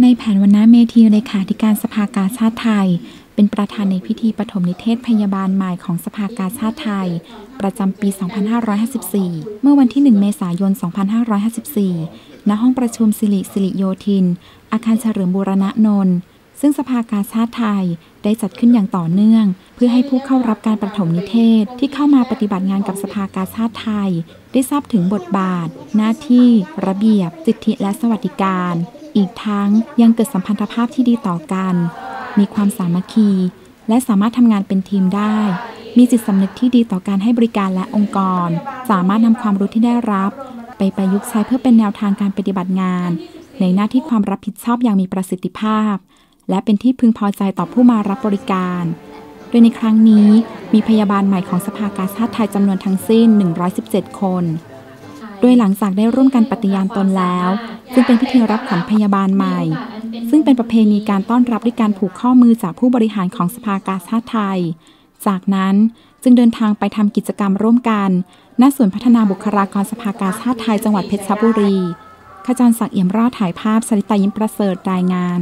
ในแผนวันนาเมธีเลขาธิการสภากาชาติไทย เป็นประธานในพิธีปฐมนิเทศพยาบาลใหม่ของสภากาชาติไทย ประจำปี 2554 เมื่อวันที่ 1 เมษายน 2554 ณ ห้องประชุมสิริสิริโยธิน อาคารเฉลิมบูรณะนนท์ซึ่งสภากาชาติไทย ได้จัดขึ้นอย่างต่อเนื่อง เพื่อให้ผู้เข้ารับการประถมนิเทศที่เข้ามาปฏิบัติงานกับสภากาชาติไทย ได้ทราบถึงบทบาท หน้าที่ ระเบียบ สิทธิและสวัสดิการ อีกทั้งยังเกิดสัมพันธภาพที่ดีต่อกัน มีความสามัคคี และสามารถทำงานเป็นทีมได้ มีจิตสำนึกที่ดีต่อการให้บริการและองค์กร สามารถนำความรู้ที่ได้รับ ไปประยุกต์ใช้เพื่อเป็นแนวทางการปฏิบัติงาน ในหน้าที่ความรับผิดชอบอย่างมีประสิทธิภาพ และเป็นที่พึงพอใจต่อผู้มารับบริการ โดยในครั้งนี้มีพยาบาลใหม่ของสภากาชาติไทยจำนวนทั้งสิ้น 117 คน โดยหลังจากได้ร่วมกันปฏิญาณตนแล้วซึ่งเป็นพิธีรับขวัญพยาบาลใหม่ ซึ่งเป็นประเพณีการต้อนรับด้วยการผูกข้อมือจากผู้บริหารของสภากาชาติไทย จากนั้นจึงเดินทางไปทำกิจกรรมร่วมกันณส่วนพัฒนาบุคลากรสภากาชาติไทยจังหวัดเพชรบุรีขจรศักดิ์เอี่ยมรอดถ่ายภาพสริตายิ้มประเสริฐรายงาน